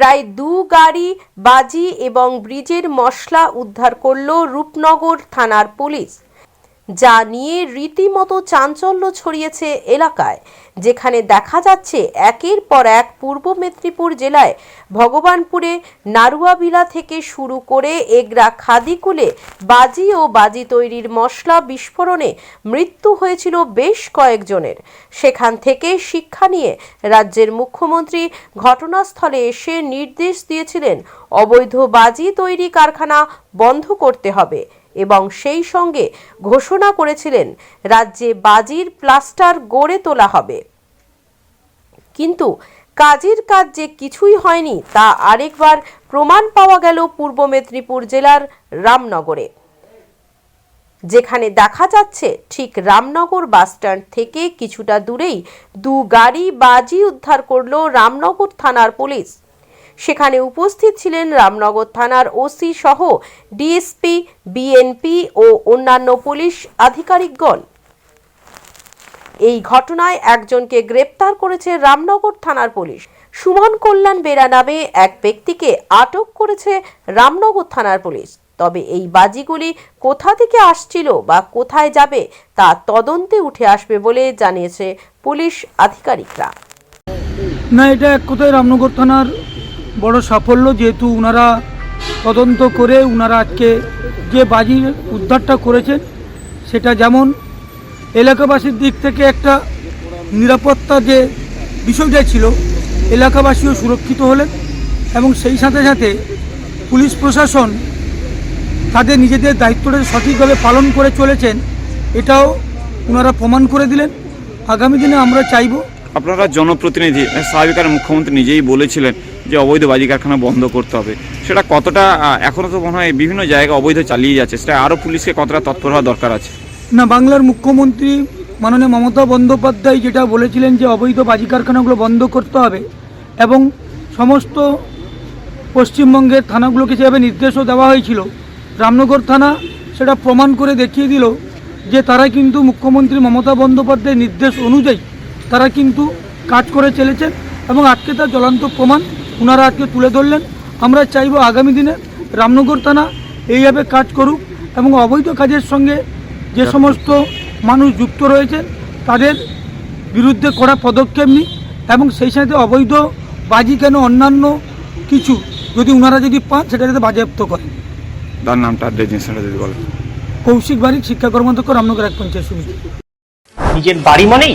প্রায় দু গাড়ি বাজি এবং ব্রিজের মশলা উদ্ধার করল রূপনগর থানার পুলিশ। যা নিয়ে রীতিমতো চাঞ্চল্য ছড়িয়েছে এলাকায়। যেখানে দেখা যাচ্ছে একের পর এক পূর্ব মেদিনীপুর জেলায় ভগবানপুরে নারুয়াবিলা থেকে শুরু করে এগরা খাদিকুলে বাজি ও বাজি তৈরির মশলা বিস্ফোরণে মৃত্যু হয়েছিল বেশ কয়েকজনের। সেখান থেকে শিক্ষা নিয়ে রাজ্যের মুখ্যমন্ত্রী ঘটনাস্থলে এসে নির্দেশ দিয়েছিলেন, অবৈধ বাজি তৈরি কারখানা বন্ধ করতে হবে। এবং সেই সঙ্গে ঘোষণা করেছিলেন, রাজ্যে বাজির প্লাস্টার গড়ে তোলা হবে। কিন্তু কাজের কাজ যে কিছুই হয়নি, তা আরেকবার প্রমাণ পাওয়া গেল পূর্ব মেদিনীপুর জেলার রামনগরে। যেখানে দেখা যাচ্ছে, ঠিক রামনগর বাসস্ট্যান্ড থেকে কিছুটা দূরেই দু গাড়ি বাজি উদ্ধার করল রামনগর থানার পুলিশ। সেখানে উপস্থিত ছিলেন রামনগর থানার ওসি সহ ডিএসপি, বিএনপি ও অন্যান্য পুলিশ আধিকারিকগণ। এই ঘটনায় একজনকে গ্রেপ্তার করেছে রামনগর থানার পুলিশ। সুমন কল্যাণ বেরা নামে এক ব্যক্তিকে আটক করেছে রামনগর থানার পুলিশ। তবে এই বাজিগুলি কোথা থেকে আসছিল বা কোথায় যাবে তা তদন্তে উঠে আসবে বলে জানিয়েছে পুলিশ আধিকারিকরা। না, এটা কথায় রামনগর থানার বড় সাফল্য যেহেতু ওনারা তদন্ত করে ওনারা আজকে যে বাজি উদ্ধারটা করেছেন, সেটা যেমন এলাকাবাসীর দিক থেকে একটা নিরাপত্তা যে বিষয়টা ছিল, এলাকাবাসীও সুরক্ষিত হলেন এবং সেই সাথে সাথে পুলিশ প্রশাসন তাদের নিজেদের দায়িত্বটা সঠিকভাবে পালন করে চলেছেন, এটাও ওনারা প্রমাণ করে দিলেন। আগামী দিনে আমরা চাইব আপনারা জনপ্রতিনিধি স্বাভাবিক আর মুখ্যমন্ত্রী নিজেই বলেছিলেন যে অবৈধ বাজি কারখানা বন্ধ করতে হবে। সেটা কতটা আহ, এখনও তো মনে হয় বিভিন্ন জায়গায় অবৈধ চালিয়ে যাচ্ছে। সেটা আরও পুলিশকে কতটা তৎপর হওয়া দরকার আছে? না বাংলার মুখ্যমন্ত্রী মাননীয় মমতা বন্দ্যোপাধ্যায় যেটা বলেছিলেন যে অবৈধ বাজি কারখানাগুলো বন্ধ করতে হবে এবং সমস্ত পশ্চিমবঙ্গের থানাগুলোকে যেভাবে নির্দেশও দেওয়া হয়েছিল রামনগর থানা সেটা প্রমাণ করে দেখিয়ে দিল যে তারা কিন্তু মুখ্যমন্ত্রী মমতা বন্দ্যোপাধ্যায়ের নির্দেশ অনুযায়ী তারা কিন্তু কাজ করে চলেছেন এবং আজকে তার জ্বলন্ত প্রমাণ ওনারা আজকে তুলে ধরলেন। আমরা চাইব আগামী দিনে রামনগর থানা এইভাবে কাজ করুক এবং অবৈধ কাজের সঙ্গে যে সমস্ত মানুষ যুক্ত রয়েছেন তাদের বিরুদ্ধে করা পদক্ষেপ নিই এবং সেই সাথে অবৈধ বাজি কেন অন্যান্য কিছু যদি ওনারা যদি পান সেটা যাতে বাজেয়াপ্ত করেন। তার নামটা যদি বলেন। কৌশিক বাড়ির শিক্ষা কর্মধ্যক্ষ রামনগর এক পঞ্চায়েত সমিতি। নিজের বাড়ি মানেই